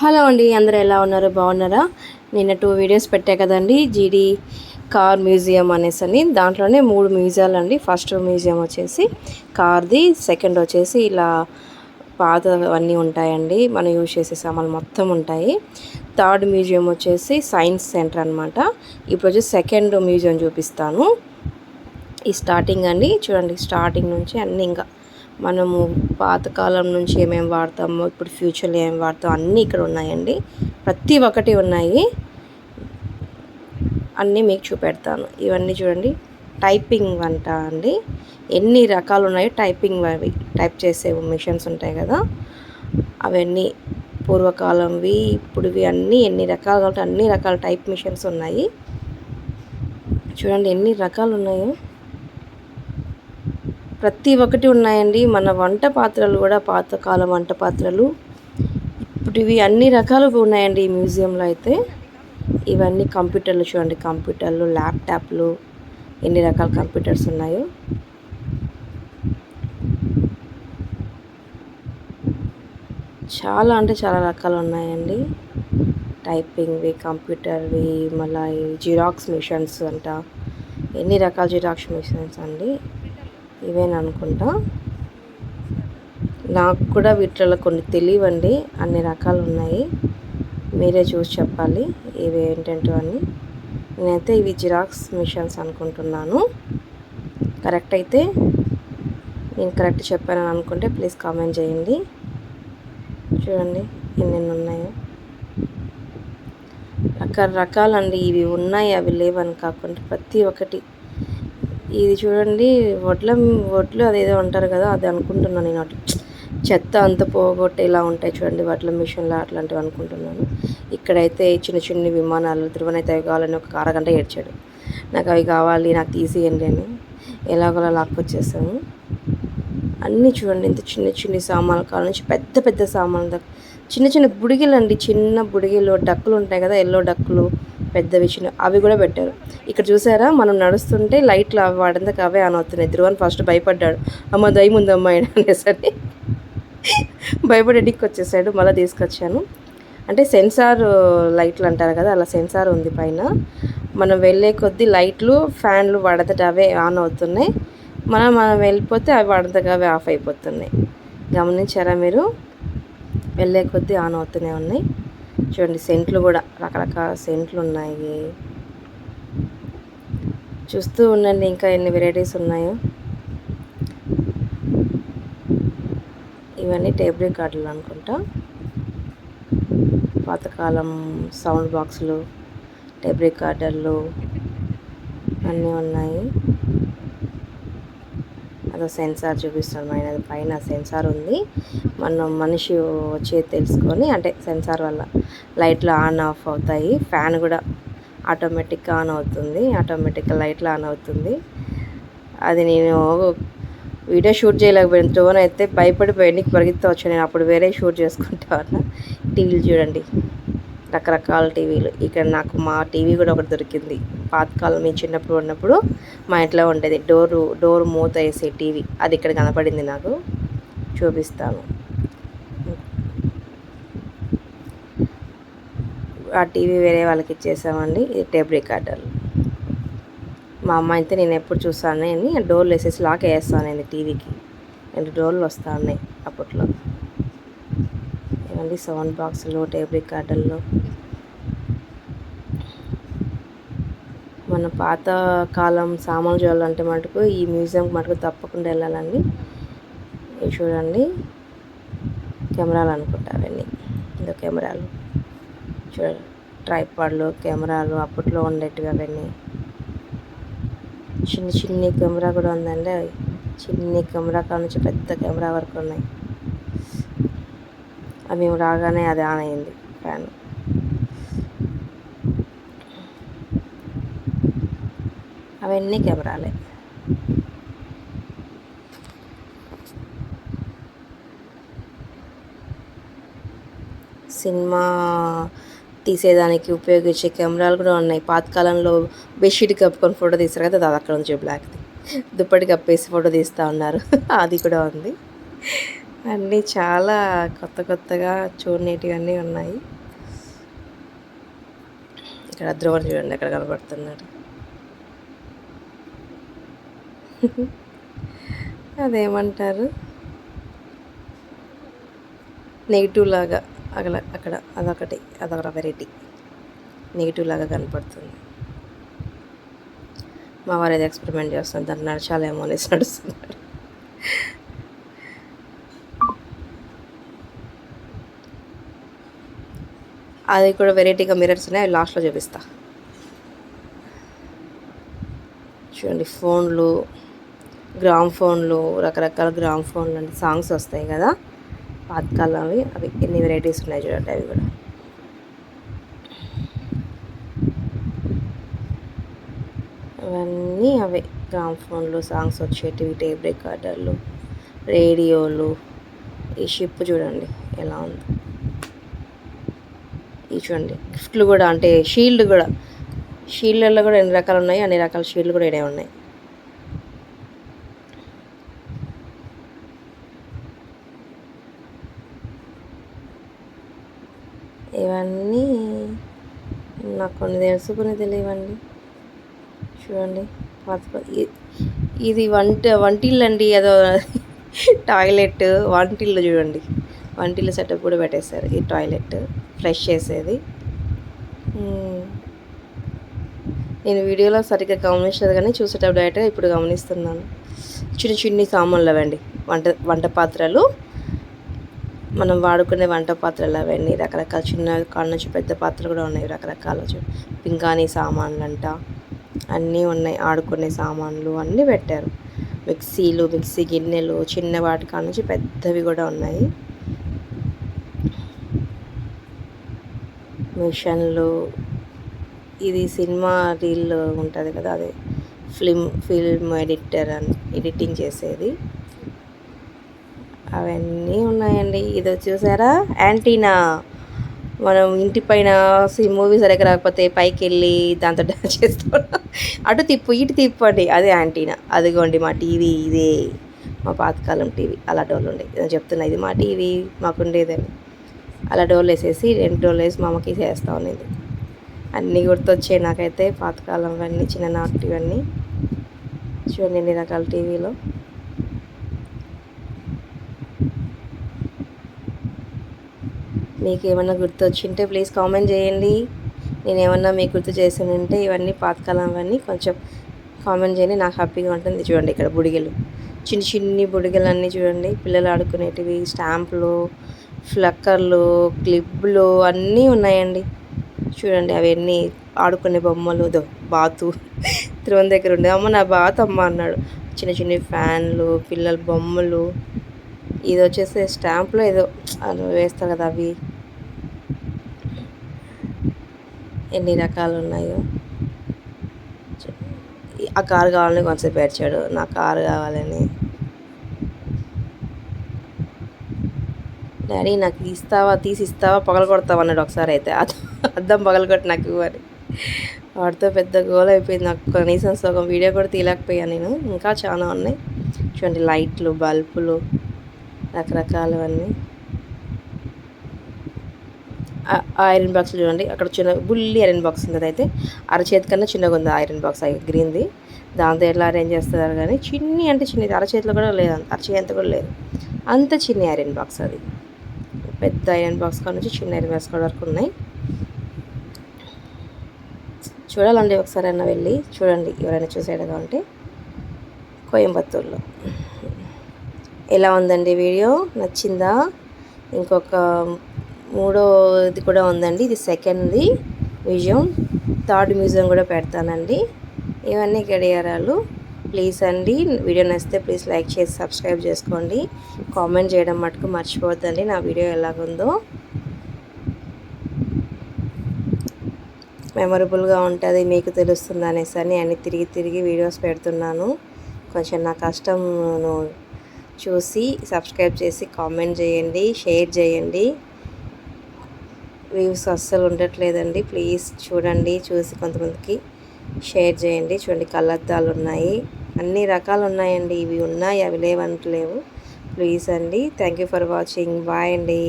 Hello అండి అందరూ ఎలా ఉన్నారు? బాగున్నారా? నిన్న టూ వీడియోస్ పెట్టా కదండి జీడీ కార్ మ్యూజియం అనేసి అని. దాంట్లోనే మూడు మ్యూజియాలు అండి ఫస్ట్ మ్యూజియం వచ్చేసి కార్ది సెకండ్ వచ్చేసి ఇలా పాతవన్నీ ఉంటాయండి. మనం యూజ్ చేసే సామాన్లు మొత్తం ఉంటాయి. థర్డ్ మ్యూజియం వచ్చేసి సైన్స్ సెంటర్ అనమాట ఇప్పుడు వచ్చి సెకండ్ మ్యూజియం చూపిస్తాను. ఈ స్టార్టింగ్ అండి. చూడండి స్టార్టింగ్ నుంచి అన్నీ ఇంకా మనము పాతకాలం నుంచి ఏమేమి వాడతామో ఇప్పుడు ఫ్యూచర్లో ఏమేమి వాడతామో అన్నీ ఇక్కడ ఉన్నాయండి. ప్రతి ఒక్కటి ఉన్నాయి. అన్నీ మీకు చూపెడతాను. ఇవన్నీ చూడండి. టైపింగ్ వంట అండి. ఎన్ని రకాలు ఉన్నాయో టైపింగ్ అవి. టైప్ చేసే మిషన్స్ ఉంటాయి కదా. అవన్నీ పూర్వకాలంవి ఇప్పుడువి అన్నీ ఎన్ని రకాలు కాబట్టి అన్ని రకాల టైప్ మిషన్స్ ఉన్నాయి. చూడండి ఎన్ని రకాలు ఉన్నాయో. ప్రతి ఒక్కటి ఉన్నాయండి. మన వంట పాత్రలు కూడా పాతకాలం వంట పాత్రలు. ఇప్పుడు ఇవి అన్ని రకాలు ఉన్నాయండి ఈ మ్యూజియంలో అయితే. ఇవన్నీ కంప్యూటర్లు చూడండి. కంప్యూటర్లు ల్యాప్టాప్లు ఎన్ని రకాల కంప్యూటర్స్ ఉన్నాయో. చాలా అంటే చాలా రకాలు ఉన్నాయండి. టైపింగ్వి కంప్యూటర్వి మళ్ళీ జిరాక్స్ మిషన్స్ అంట. ఎన్ని రకాల జిరాక్స్ మిషన్స్ అండి. ఇవేనా అనుకుంటా? నాకు కూడా వీటిలో కొన్ని తెలియవండి అన్ని రకాలు ఉన్నాయి మీరే చూసి చెప్పాలి ఇవి ఏంటంటో అని. నేనైతే ఇవి జిరాక్స్ మిషన్స్ అనుకుంటున్నాను. కరెక్ట్ అయితే నేను కరెక్ట్ చెప్పానని అనుకుంటే ప్లీజ్ కామెంట్ చేయండి. చూడండి ఎన్నెన్ని ఉన్నాయో. రకరకాలండి ఇవి ఉన్నాయి అవి లేవని కాకుండా ప్రతి ఒక్కటి ఇది చూడండి వడ్ల వడ్లు అదేదో అంటారు కదా అది అనుకుంటున్నాను నేను అటు చెత్త అంత పోగొట్టేలా ఉంటాయి చూడండి వడ్ల మిషన్లో అట్లాంటివి అనుకుంటున్నాను. ఇక్కడైతే చిన్న చిన్న విమానాలు ధ్రువనైతే అవి కావాలని ఒక అరగంట ఏడ్చాడు. నాకు అవి కావాలి నాకు తీసేయండి అని. ఎలాగోలా లాక్కొచ్చేసాము. అన్నీ చూడండి ఇంత చిన్న చిన్న సామాన్లు కావాల నుంచి పెద్ద పెద్ద సామాన్లు చిన్న చిన్న బుడిగిలు అండి చిన్న బుడిగిలు డక్కులు ఉంటాయి కదా ఎల్లో డక్కులు. పెద్ద విషయం. అవి కూడా పెట్టారు. ఇక్కడ చూసారా? మనం నడుస్తుంటే లైట్లు అవి వాడందుకు అవే ఆన్ అవుతున్నాయి. ధ్రువన్ ఫస్ట్ భయపడ్డాడు. అమ్మ దయ్యం ఉంది అమ్మాయి అనేసరి భయపడి ఎడిక్కి వచ్చేసాడు. మళ్ళీ తీసుకొచ్చాను. అంటే సెన్సార్ లైట్లు అంటారు కదా అలా సెన్సార్ ఉంది పైన. మనం వెళ్ళే కొద్దీ లైట్లు ఫ్యాన్లు వాడతట అవే ఆన్ అవుతున్నాయి. మనం మనం వెళ్ళిపోతే అవి వాడతగా ఆఫ్ అయిపోతున్నాయి. గమనించారా మీరు? వెళ్ళే కొద్దీ ఆన్ అవుతూనే ఉన్నాయి. చూడండి సెంట్లు కూడా రకరకాల సెంట్లు ఉన్నాయి. చూస్తూ ఉండండి ఇంకా ఎన్ని వెరైటీస్ ఉన్నాయో. ఇవన్నీ టేబుల్ కార్డులు అనుకుంటా. పాతకాలం సౌండ్ బాక్సులు టేబుల్ రికార్డర్లు అన్నీ ఉన్నాయి. అదో సెన్సార్ చూపిస్తాను ఆయన పైన సెన్సార్ ఉంది. మనం మనిషి వచ్చి తెలుసుకొని అంటే సెన్సార్ వల్ల లైట్లు ఆన్ ఆఫ్ అవుతాయి. ఫ్యాన్ కూడా ఆటోమేటిక్గా ఆన్ అవుతుంది. ఆటోమేటిక్గా లైట్లు ఆన్ అవుతుంది. అది నేను వీడియో షూట్ చేయలేకపోయిన. డ్రోన్ అయితే భయపడిపోయి ఎన్నికి పరిగెత్తవచ్చు నేను అప్పుడు వేరే షూట్ చేసుకుంటా టీవీలు చూడండి. రకరకాల టీవీలు. ఇక్కడ నాకు మా టీవీ కూడా ఒకటి దొరికింది. పాతకాలం మేము చిన్నప్పుడు ఉన్నప్పుడు మా ఇంట్లో ఉండేది. డోరు డోర్ మూత వేసే టీవీ. అది ఇక్కడ కనపడింది నాకు. చూపిస్తాను. ఆ టీవీ వేరే వాళ్ళకి ఇచ్చేసామండి. ఇది టేప్ రికార్డర్లు మా అమ్మ అయితే నేను ఎప్పుడు చూస్తాను. అని డోర్లు వేసేసి లాక్ వేస్తాను నేను టీవీకి. రెండు డోర్లు వస్తా ఉన్నాయి అప్పట్లో. ఏమండి? సౌండ్ బాక్సులు టేప్ రికార్డర్లు. మన పాత కాలం సామాన్లు చూడాలంటే మటుకు ఈ మ్యూజియంకి మటుకు తప్పకుండా వెళ్ళాలండి. ఇవి చూడండి. కెమెరాలు అనుకుంటా అవన్నీ. ఇందులో కెమెరాలు. చూడండి. ట్రైపాడ్లు కెమెరాలు అప్పట్లో ఉండేటివి అవన్నీ. చిన్న చిన్ని కెమెరా కూడా ఉందండి. అవి చిన్ని కెమెరా కాడ నుంచి పెద్ద కెమెరా వరకు ఉన్నాయి. అది మేము రాగానే అది ఆన్ అయింది ఫ్యాన్. అవన్నీ కెమెరాలే. సినిమా తీసేదానికి ఉపయోగించే కెమెరాలు కూడా ఉన్నాయి. పాతకాలంలో బెడ్షీట్ కప్పుకొని ఫోటో తీస్తారు కదా అది అక్కడ నుంచి బ్లాక్ది. దుప్పటి కప్పేసి ఫోటో తీస్తూ ఉన్నారు. అది కూడా ఉంది. అన్నీ చాలా కొత్త కొత్తగా చూడనేటివన్నీ ఉన్నాయి. ఇక్కడ ధ్రువన్ చూడండి అక్కడ కనబడుతున్నాడు అదేమంటారు? నెగిటివ్ లాగా అక్కడ అక్కడ అదొకటి అదొక వెరైటీ నెగిటివ్ లాగా కనపడుతుంది. మా వారు ఏదో ఎక్స్పెరిమెంట్ చేస్తున్నారు దాన్ని నడచాలేమో అనేసి నడుస్తున్నాడు అది కూడా వెరైటీగా మిరర్స్ ఉన్నాయి అవి లాస్ట్లో చూపిస్తా. చూడండి ఫోన్లు గ్రామ్ ఫోన్లు రకరకాల గ్రామ్ ఫోన్లు అంటే సాంగ్స్ వస్తాయి కదా. పాతకాలం అవి అవి ఎన్ని వెరైటీస్ ఉన్నాయి చూడండి అవి కూడా. అవన్నీ అవే. గ్రామ్ ఫోన్లు సాంగ్స్ వచ్చేటివి టేప్ రికార్డర్లు రేడియోలు. ఈ షిప్ చూడండి ఎలా ఉంది. ఈ చూడండి గిఫ్ట్లు కూడా అంటే షీల్డ్ కూడా. షీల్డ్లలో కూడా ఎన్ని రకాలు ఉన్నాయి అన్ని రకాల షీల్డ్లు కూడా ఇడే ఉన్నాయి. ఇవన్నీ నాకు కొన్ని తెలుసు కొన్ని తెలియవండి. చూడండి పాత ఇది వంట వంటిల్లు అండి అదో టాయిలెట్ వంటిల్లు చూడండి. వంటిల్లు సెటప్ కూడా పెట్టేశారు. ఈ టాయిలెట్ ఫ్రెష్ చేసేది. నేను వీడియోలో సరిగ్గా గమనించలేదు కానీ చూసేటప్పుడు డైరెక్ట్గా ఇప్పుడు గమనిస్తున్నాను. చిన్న చిన్ని సామాన్లు అవండి. వంట వంట పాత్రలు మనం వాడుకునే వంట పాత్రలు అవన్నీ రకరకాల చిన్న కాడ నుంచి పెద్ద పాత్రలు కూడా ఉన్నాయి రకరకాల చూ- సామాన్లు అంట అన్నీ ఉన్నాయి ఆడుకునే సామాన్లు అన్నీ పెట్టారు. మిక్సీలు మిక్సీ గిన్నెలు చిన్న వాటి కాడ నుంచి పెద్దవి కూడా ఉన్నాయి. మిషన్లు ఇది సినిమా రీల్ ఉంటుంది కదా అది. ఫిల్మ్ ఫిల్మ్ ఎడిటర్ అని ఎడిటింగ్ చేసేది. అవన్నీ ఉన్నాయండి. ఇది చూసారా? యాంటీనా. మనం ఇంటి పైన మూవీ సరిగ్గా రాకపోతే పైకి వెళ్ళి దాంతో డాన్స్ చేస్తున్నాం అటు తిప్పు ఇటు తిప్పు అండి. అదే యాంటీనా. అదిగోండి మా టీవీ ఇదే. మా పాతకాలం టీవీ. అలా డోర్లు ఉండే నేను చెప్తున్నా ఇది మా టీవీ మాకు ఉండేదని అలా డోర్లు వేసేసి రెండు డోర్లు వేసి మా అమ్మకి చేస్తా ఉన్నది అన్నీ గుర్తొచ్చాయి నాకైతే. పాతకాలం అన్నీ చిన్ననాటివన్నీ చూడండి ఎన్ని రకాల టీవీలో. మీకు ఏమైనా గుర్తు వచ్చింటే ప్లీజ్ కామెంట్ చేయండి. నేను ఏమన్నా మీకు గుర్తు చేసానంటే ఇవన్నీ పాతకాలం అవన్నీ కొంచెం కామెంట్ చేయండి. నాకు హ్యాపీగా ఉంటుంది. చూడండి ఇక్కడ బుడిగలు. చిన్ని చిన్ని బుడిగలు అన్నీ చూడండి. పిల్లలు ఆడుకునేటివి స్టాంపులు ఫ్లక్కర్లు క్లిప్లు అన్నీ ఉన్నాయండి. చూడండి అవన్నీ ఆడుకునే బొమ్మలు బాతు త్రివన్ దగ్గర ఉండే. అమ్మ నా బాత్ అమ్మ అన్నాడు. చిన్న చిన్న ఫ్యాన్లు పిల్లల బొమ్మలు. ఇది వచ్చేసి స్టాంప్లో ఏదో అది వేస్తారు కదా అవి. ఎన్ని రకాలు ఉన్నాయో ఆ కారు కావాలని కొంచెంసేపు ఏడ్చాడు నా కారు కావాలని. డాడీ నాకు ఇస్తావా తీసి ఇస్తావా పగల కొడతావా అన్నాడు ఒకసారి అయితే. అద్దం పగల కొట్టి నాకు ఇవ్వాలి వాడితో పెద్ద గోల్ అయిపోయింది నాకు. కనీసం సగం వీడియో కూడా తీయలేకపోయాను నేను. ఇంకా చాలా ఉన్నాయి. చూడండి లైట్లు బల్బులు రకరకాలవన్నీ ఐరన్ బాక్స్ చూడండి. అక్కడ చిన్న బుల్లి ఐరన్ బాక్స్ ఉంది అదైతే అరచేతి కన్నా చిన్నగా ఉంది ఐరన్ బాక్స్ గ్రీన్ది దాంతో ఎట్లా అరేంజ్ చేస్తారు కానీ చిన్ని అంటే చిన్నది అరచేతిలో కూడా లేదు. అంత అరచేంత కూడా లేదు. అంత చిన్న ఐరన్ బాక్స్ అది. పెద్ద ఐరన్ బాక్స్ కాడ నుంచి చిన్న ఐరన్ బాక్స్ కాడ వరకు ఉన్నాయి. చూడాలండి ఒకసారి అయినా వెళ్ళి. చూడండి ఎవరైనా చూసేటగా ఉంటే. కోయంబత్తూరులో. ఎలా ఉందండి వీడియో? నచ్చిందా? ఇంకొక మూడోది కూడా ఉందండి. ఇది సెకండ్ది మ్యూజియం థర్డ్ మ్యూజియం కూడా పెడతానండి. ఇవన్నీ గడియారాలు. ప్లీజ్ అండి వీడియో నచ్చితే ప్లీజ్ లైక్ చేసి సబ్స్క్రైబ్ చేసుకోండి. కామెంట్ చేయడం మటుకు మర్చిపోద్దండి నా వీడియో ఎలాగుందో. మెమరబుల్గా ఉంటుంది మీకు తెలుస్తుంది అనేసి అని అన్ని తిరిగి తిరిగి వీడియోస్ పెడుతున్నాను. కొంచెం నా కష్టం చూసి సబ్స్క్రైబ్ చేసి కామెంట్ చేయండి షేర్ చేయండి. వ్యూస్ అస్సలు ఉండట్లేదండి. ప్లీజ్ చూడండి చూసి కొంతమందికి షేర్ చేయండి. చూడండి కళ్ళద్దాలు ఉన్నాయి. అన్ని రకాలు ఉన్నాయండి. ఇవి ఉన్నాయి అవి లేవంటలేవు. ప్లీజ్ అండి. Thank you for watching. Bye అండి.